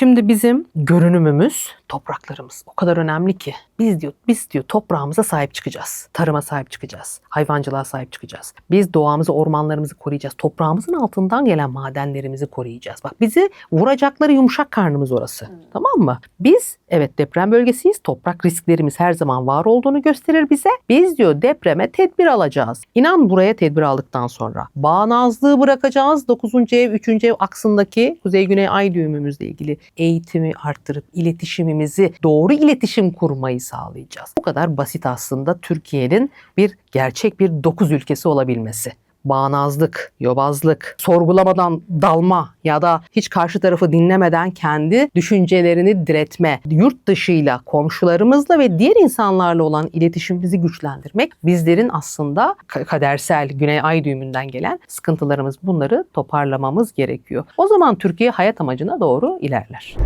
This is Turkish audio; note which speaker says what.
Speaker 1: Şimdi bizim görünümümüz, topraklarımız o kadar önemli ki biz diyor biz diyor toprağımıza sahip çıkacağız. Tarıma sahip çıkacağız. Hayvancılığa sahip çıkacağız. Biz doğamızı, ormanlarımızı koruyacağız. Toprağımızın altından gelen madenlerimizi koruyacağız. Bak bizi vuracakları yumuşak karnımız orası. Tamam mı? Biz evet deprem bölgesiyiz. Toprak risklerimiz her zaman var olduğunu gösterir bize. Biz diyor depreme tedbir alacağız. İnan buraya tedbir aldıktan sonra bağnazlığı bırakacağız. 9. ev, 3. ev aksındaki kuzey-güney ay düğümümüzle ilgili eğitimi arttırıp iletişimimizi doğru iletişim kurmayı sağlayacağız. Bu kadar basit aslında Türkiye'nin bir gerçek bir dokuz ülkesi olabilmesi bağnazlık, yobazlık, sorgulamadan dalma ya da hiç karşı tarafı dinlemeden kendi düşüncelerini diretme, yurt dışıyla, komşularımızla ve diğer insanlarla olan iletişimimizi güçlendirmek bizlerin aslında ka- kadersel güney ay düğümünden gelen sıkıntılarımız bunları toparlamamız gerekiyor. O zaman Türkiye hayat amacına doğru ilerler.